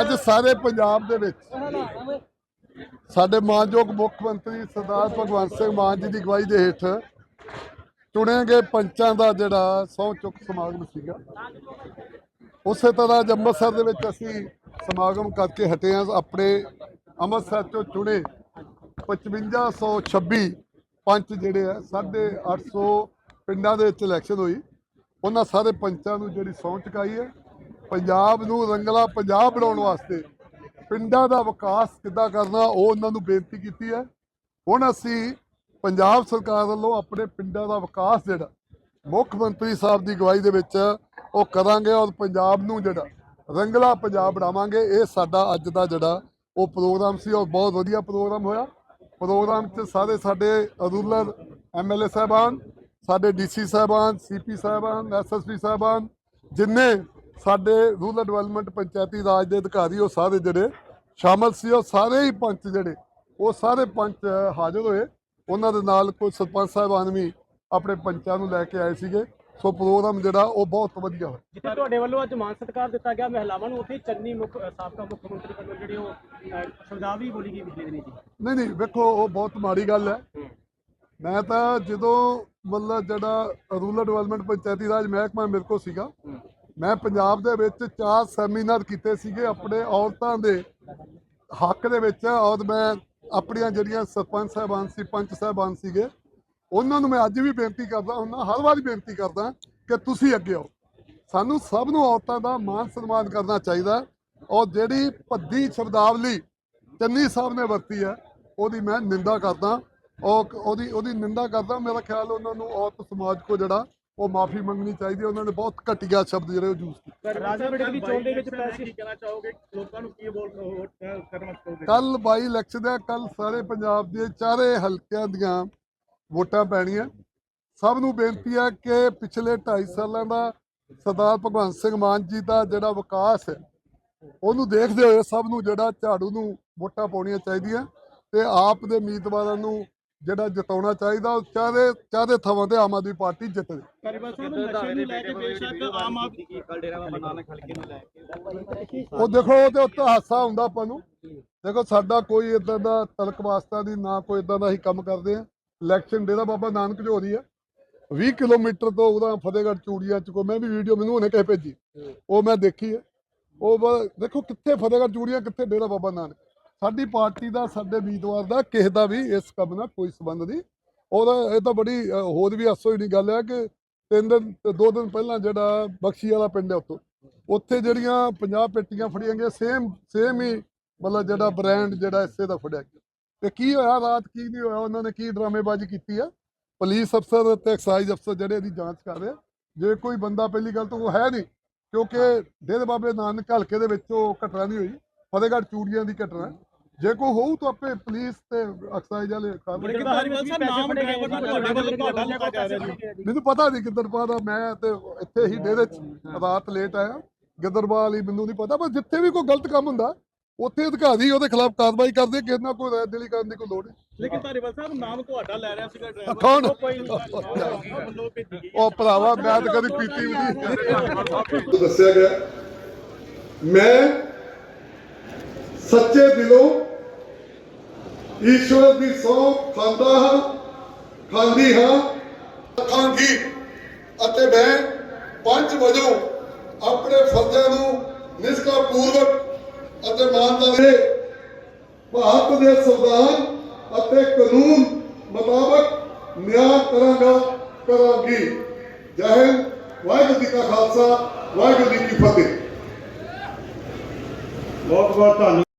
ਅੱਜ ਸਾਰੇ ਪੰਜਾਬ ਦੇ ਵਿੱਚ ਸਾਡੇ ਮਾਨਯੋਗ ਮੁੱਖ ਮੰਤਰੀ ਸਰਦਾਰ ਭਗਵੰਤ ਸਿੰਘ ਮਾਨ ਜੀ ਦੀ ਅਗਵਾਈ ਦੇ ਹੇਠ ਚੁਣੇ ਗਏ ਪੰਚਾਂ ਦਾ ਜਿਹੜਾ ਸਹੁੰ ਚੁੱਕ ਸਮਾਗਮ ਸੀਗਾ। ਉਸੇ ਤਰ੍ਹਾਂ ਅੱਜ ਅੰਮ੍ਰਿਤਸਰ ਦੇ ਵਿੱਚ ਅਸੀਂ ਸਮਾਗਮ ਕਰਕੇ ਹਟੇ ਹਾਂ। ਆਪਣੇ ਅੰਮ੍ਰਿਤਸਰ ਤੋਂ ਚੁਣੇ 5526 ਪੰਚ ਜਿਹੜੇ ਆ 850 ਪਿੰਡਾਂ ਦੇ ਵਿੱਚ ਇਲੈਕਸ਼ਨ ਹੋਈ। ਉਹਨਾਂ ਸਾਰੇ ਪੰਚਾਂ ਨੂੰ ਜਿਹੜੀ ਸਹੁੰ ਚੁਕਾਈ ਹੈ। ਪੰਜਾਬ ਨੂੰ ਰੰਗਲਾ ਪੰਜਾਬ ਬਣਾਉਣ ਵਾਸਤੇ ਪਿੰਡਾਂ ਦਾ ਵਿਕਾਸ ਕਿੱਦਾਂ ਕਰਨਾ, ਉਹ ਉਹਨਾਂ ਨੂੰ ਬੇਨਤੀ ਕੀਤੀ ਹੈ। ਹੁਣ ਅਸੀਂ ਪੰਜਾਬ ਸਰਕਾਰ ਵੱਲੋਂ ਆਪਣੇ ਪਿੰਡਾਂ ਦਾ ਵਿਕਾਸ ਜਿਹੜਾ ਮੁੱਖ ਮੰਤਰੀ ਸਾਹਿਬ ਦੀ ਅਗਵਾਈ ਦੇ ਵਿੱਚ ਉਹ ਕਰਾਂਗੇ ਔਰ ਪੰਜਾਬ ਨੂੰ ਜਿਹੜਾ ਰੰਗਲਾ ਪੰਜਾਬ ਬਣਾਵਾਂਗੇ। ਇਹ ਸਾਡਾ ਅੱਜ ਦਾ ਜਿਹੜਾ ਉਹ ਪ੍ਰੋਗਰਾਮ ਸੀ ਔਰ ਬਹੁਤ ਵਧੀਆ ਪ੍ਰੋਗਰਾਮ ਹੋਇਆ। ਪ੍ਰੋਗਰਾਮ 'ਚ ਸਾਰੇ ਸਾਡੇ ਰੂਰਲ ਐਮਐਲਏ ਸਾਹਿਬਾਨ, ਸਾਡੇ ਡੀਸੀ ਸਾਹਿਬਾਨ ਸੀਪੀ ਸਾਹਿਬਾਨ ਐਸਐਸਪੀ ਸਾਹਿਬਾਨ, ਜਿੰਨੇ ਸਾਡੇ ਰੂਰਲ ਡਿਵੈਲਪਮੈਂਟ ਪੰਚਾਇਤੀ ਰਾਜ ਦੇ ਅਧਿਕਾਰੀ ਉਹ ਸਾਰੇ ਜਿਹੜੇ ਸ਼ਾਮਲ ਸੀ ਉਹ ਸਾਰੇ ਹੀ ਪੰਚ ਜਿਹੜੇ ਉਹ ਸਾਰੇ ਪੰਚ ਹਾਜ਼ਰ ਹੋਏ। ਉਹਨਾਂ ਦੇ ਨਾਲ ਕੋਈ ਸਰਪੰਚ ਸਾਹਿਬਾਨ ਵੀ ਆਪਣੇ ਪੰਚਾਂ ਨੂੰ ਲੈ ਕੇ ਆਏ ਸੀਗੇ। ਸੋ ਪ੍ਰੋਗਰਾਮ ਜਿਹੜਾ ਉਹ ਬਹੁਤ ਵਧੀਆ ਹੋਇਆ। ਜਿੱਥੇ ਤੁਹਾਡੇ ਵੱਲੋਂ ਅੱਜ ਮਾਨ ਸਤਿਕਾਰ ਦਿੱਤਾ ਗਿਆ ਮਹਿਲਾਵਾਂ ਨੂੰ ਉੱਥੇ ਚੰਨੀ ਮੁੱਖ ਸਾਬਕਾ ਮੁੱਖ ਮੰਤਰੀ ਵੱਲੋਂ ਜਿਹੜੇ ਉਹ ਅ, ਸ਼ਬਦਾਵਲੀ ਬੋਲੀ ਗਈ ਵਿਜੇ ਦਿਨੀ ਜੀ ਨਹੀਂ ਨਹੀਂ ਵੇਖੋ ਉਹ ਬਹੁਤ ਮਾੜੀ ਗੱਲ ਹੈ। ਮੈਂ ਤਾਂ ਜਦੋਂ ਮਤਲਬ ਜਿਹੜਾ ਰੂਰਲ ਡਿਵੈਲਪਮੈਂਟ ਪੰਚਾਇਤੀ ਰਾਜ ਮਹਿਕਮਾ ਮੇਰੇ ਕੋਲ ਸੀਗਾ ਮੈਂ ਪੰਜਾਬ ਦੇ ਵਿੱਚ ਚਾਰ ਸੈਮੀਨਾਰ ਕੀਤੇ ਸੀਗੇ ਆਪਣੇ ਔਰਤਾਂ ਦੇ ਹੱਕ ਦੇ ਵਿੱਚ ਔਰ ਮੈਂ ਆਪਣੀਆਂ ਜਿਹੜੀਆਂ ਸਰਪੰਚ ਸਾਹਿਬਾਨ ਸੀ, ਪੰਚ ਸਾਹਿਬਾਨ ਸੀਗੇ, ਉਹਨਾਂ ਨੂੰ ਮੈਂ ਅੱਜ ਵੀ ਬੇਨਤੀ ਕਰਦਾ ਹੁੰਦਾ ਹਰ ਵਾਰ ਬੇਨਤੀ ਕਰਦਾ ਕਿ ਤੁਸੀਂ ਅੱਗੇ ਆਓ। ਸਾਨੂੰ ਸਭ ਨੂੰ ਔਰਤਾਂ ਦਾ ਮਾਨ ਸਨਮਾਨ ਕਰਨਾ ਚਾਹੀਦਾ ਔਰ ਜਿਹੜੀ ਭੱਦੀ ਸ਼ਬਦਾਵਲੀ ਚੰਨੀ ਸਾਹਿਬ ਨੇ ਵਰਤੀ ਹੈ, ਉਹਦੀ ਮੈਂ ਨਿੰਦਾ ਕਰਦਾ ਔਰ ਉਹਦੀ ਉਹਦੀ ਨਿੰਦਾ ਕਰਦਾ, ਮੇਰਾ ਖਿਆਲ ਉਹਨਾਂ ਨੂੰ ਔਰਤ ਸਮਾਜ ਕੋ ਜਿਹੜਾ ਉਹ ਮਾਫੀ ਮੰਗਣੀ ਚਾਹੀਦੀ ਹੈ। ਉਹਨਾਂ ਨੇ ਬਹੁਤ ਘਟੀਆ ਸ਼ਬਦ ਜਿਹੜੇ ਉਹ ਯੂਜ਼ ਕੀਤੇ। ਰਾਜਾ ਵੜਿੰਗ ਦੀ ਚੋਣ ਦੇ ਵਿੱਚ ਪੈਸੇ ਕਹਿਣਾ ਚਾਹੋਗੇ? ਲੋਕਾਂ ਨੂੰ ਕੀ ਬੋਲ ਵੋਟ ਕਰਨਾ ਚਾਹੋਗੇ? ਕੱਲ ਬਾਈ ਇਲੈਕਸ਼ਨ ਹੈ ਕੱਲ ਸਾਰੇ ਪੰਜਾਬ ਦੇ ਚਾਰੇ ਹਲਕਿਆਂ ਦੀਆਂ ਵੋਟਾਂ ਪੈਣੀਆਂ। ਸਭ ਨੂੰ ਬੇਨਤੀ ਹੈ ਕਿ ਪਿਛਲੇ 2.5 ਸਾਲਾਂ ਦਾ ਸਰਦਾਰ ਭਗਵੰਤ ਸਿੰਘ ਮਾਨ ਜੀ ਦਾ ਜਿਹੜਾ ਵਿਕਾਸ ਹੈ ਉਹਨੂੰ ਦੇਖਦੇ ਹੋਏ ਸਭ ਨੂੰ ਜਿਹੜਾ ਝਾੜੂ ਨੂੰ ਵੋਟਾਂ ਪਾਉਣੀਆਂ ਚਾਹੀਦੀਆਂ ਤੇ ਆਪ ਦੇ ਉਮੀਦਵਾਰਾਂ ਨੂੰ ਜਿਹੜਾ ਜਿਤਾਉਣਾ ਚਾਹੀਦਾ ਉਹ ਚਾਰੇ ਚਾਰੇ ਥਾਵਾਂ ਤੇ ਆਮ ਆਦਮੀ ਪਾਰਟੀ ਜਿੱਤੇ ਧਾਰੀਵਾਲ ਸਾਹਿਬ ਨਸ਼ੇ ਨੂੰ ਲੈ ਕੇ ਬੇਸ਼ੱਕ ਆਮ ਆਦਮੀ ਕੱਲ ਡੇਰਾ ਬਾਬਾ ਨਾਨਕ ਹਲਕੇ ਨੂੰ ਲੈ ਕੇ? ਉਹ ਦੇਖੋ ਉਹਦੇ ਉੱਤੇ ਹਾਸਾ ਹੁੰਦਾ ਆਪਾਂ ਨੂੰ। ਦੇਖੋ ਸਾਡਾ ਕੋਈ ਇਦਾਂ ਦਾ ਤਲਕ ਵਾਸਤਾ ਨਹੀਂ ਨਾ ਕੋਈ ਇਦਾਂ ਦਾ ਹੀ ਕੰਮ ਕਰਦੇ ਆ ਇਲੈਕਸ਼ਨ ਡੇਰਾ ਬਾਬਾ ਨਾਨਕ ਜੋ ਹੋ ਰਹੀ ਆ 20 ਕਿਲੋਮੀਟਰ ਤੋਂ ਉਹਦਾ ਫਤਿਹਗੜ੍ਹ ਚੂੜੀਆਂ ਚ ਕੋ ਮੈਂ ਵੀ ਵੀਡੀਓ ਮੈਨੂੰ ਉਹਨੇ ਕਹੇ ਭੇਜੀ। ਉਹ ਮੈਂ ਦੇਖੀ ਹੈ ਉਹ ਦੇਖੋ ਕਿੱਥੇ ਫਤਿਹਗੜ੍ਹ ਚੂੜੀਆਂ ਕਿੱਥੇ ਡੇਰਾ ਬਾਬਾ ਨਾਨਕ? ਸਾਡੀ ਪਾਰਟੀ ਦਾ ਸਾਡੇ ਉਮੀਦਵਾਰ ਦਾ ਕਿਸੇ ਦਾ ਵੀ ਇਸ ਕੰਮ ਨਾਲ ਕੋਈ ਸੰਬੰਧ ਨਹੀਂ। ਉਹਦਾ ਇਹ ਤਾਂ ਬੜੀ ਅ, ਹੋਰ ਵੀ ਹਾਸੋ ਹੀ ਨਹੀਂ ਗੱਲ ਹੈ ਕਿ ਤਿੰਨ ਦਿਨ ਦੋ ਦਿਨ ਪਹਿਲਾਂ ਜਿਹੜਾ ਬਖਸ਼ੀ ਵਾਲਾ ਪਿੰਡ ਹੈ ਉੱਥੋਂ ਉੱਥੇ ਜਿਹੜੀਆਂ 50 ਪੇਟੀਆਂ ਫੜੀਆਂ ਗਈਆਂ ਸੇਮ ਸੇਮ ਹੀ ਮਤਲਬ ਜਿਹੜਾ ਬ੍ਰਾਂਡ ਜਿਹੜਾ ਇਸੇ ਦਾ ਫੜਿਆ ਗਿਆ। ਤੇ ਕੀ ਹੋਇਆ ਰਾਤ ਕੀ ਨਹੀਂ ਹੋਇਆ ਉਹਨਾਂ ਨੇ ਕੀ ਡਰਾਮੇਬਾਜ਼ੀ ਕੀਤੀ ਆ? ਪੁਲਿਸ ਅਫਸਰ ਤੇ ਐਕਸਾਈਜ਼ ਅਫਸਰ ਜਿਹੜੇ ਇਹਦੀ ਜਾਂਚ ਕਰ ਰਹੇ ਆ। ਜੇ ਕੋਈ ਬੰਦਾ ਪਹਿਲੀ ਗੱਲ ਤਾਂ ਉਹ ਹੈ ਨਹੀਂ ਕਿਉਂਕਿ ਡੇਰੇ ਬਾਬੇ ਨਾਨਕ ਹਲਕੇ ਦੇ ਵਿੱਚ ਉਹ ਘਟਨਾ ਨਹੀਂ ਹੋਈ ਫਤਿਹਗੜ੍ਹ ਚੂੜੀਆਂ ਦੀ ਘਟਨਾ ਜੇ ਕੋਈ ਹੋਊ ਤਾਂ ਆਪੇ ਪੁਲਿਸ ਤੇ ਐਕਸਾਈਜ਼ ਵਾਲੇ ਕਰ ਲੇਕਿਨ ਧਾਰੀਵਾਲ ਸਾਹਿਬ ਨਾਮ ਡਰਾਈਵਰ ਨੂੰ ਤੁਹਾਡੇ ਵੱਲੋਂ ਤੁਹਾਡਾ ਲਿਖਾ ਜਾ ਰਿਹਾ ਜੀ ਮੈਨੂੰ ਪਤਾ ਨਹੀਂ ਕਿੱਧਰ ਦਾ ਮੈਂ ਤੇ ਇੱਥੇ ਹੀ ਡੇਰੇ 'ਚ ਰਾਤ ਲੇਟ ਆਇਆ। ਗਿੱਦਰਬਾਲ ਹੀ ਮੈਨੂੰ ਨਹੀਂ ਪਤਾ ਪਰ ਜਿੱਥੇ ਵੀ ਕੋਈ ਗਲਤ ਕੰਮ ਹੁੰਦਾ ਉੱਥੇ ਅਧਿਕਾਰੀ ਉਹਦੇ ਖਿਲਾਫ ਕਾਰਵਾਈ ਕਰਦੇ ਕਿਸੇ ਨਾਲ ਕੋਈ ਰਾਇ ਦਿਲੀ ਕਰਨ ਦੀ ਕੋਈ ਲੋੜ ਨਹੀਂ। ਲੇਕਿਨ ਧਾਰੀਵਾਲ ਸਾਹਿਬ ਨਾਮ ਤੁਹਾਡਾ ਲੈ ਰਿਹਾ ਸੀਗਾ ਡਰਾਈਵਰ ਉਹ ਭਰਾਵਾ ਮੈਂ ਤਾਂ ਕਦੀ ਪੀਤੀ ਵੀ ਨਹੀਂ। ਦੱਸਿਆ ਗਿਆ। ਮੈਂ ਸੱਚੇ ਦਿਲੋਂ ਈਸ਼ਵਰ ਦੀ ਸੌ ਖਾਂਦਾ ਹਾਂ, ਖਾਂਦੀ ਹਾਂ। ਖਾਂਗੀ ਅਤੇ ਮੈਂ ਪੰਜ ਵਜੋਂ ਆਪਣੇ ਫਰਜ਼ਾਂ ਨੂੰ ਨਿਸ਼ਕਾ ਪੂਰਵਕ ਅਤੇ ਇਮਾਨਦਾਰੀ ਦੇ ਭਾਰਤ ਦੇ ਸੰਵਿਧਾਨ ਅਤੇ ਕਾਨੂੰਨ ਮੁਤਾਬਕ ਨਿਆਂ ਕਰਾਂਗਾ, ਕਰਾਂਗੀ। ਜੈ ਹਿੰਦ। ਵਾਹਿਗੁਰੂ ਜੀ ਕਾ ਖਾਲਸਾ, ਵਾਹਿਗੁਰੂ ਜੀ ਕੀ ਫਤਿਹ। ਬਹੁਤ ਬਹੁਤ ਧੰਨਵਾਦ।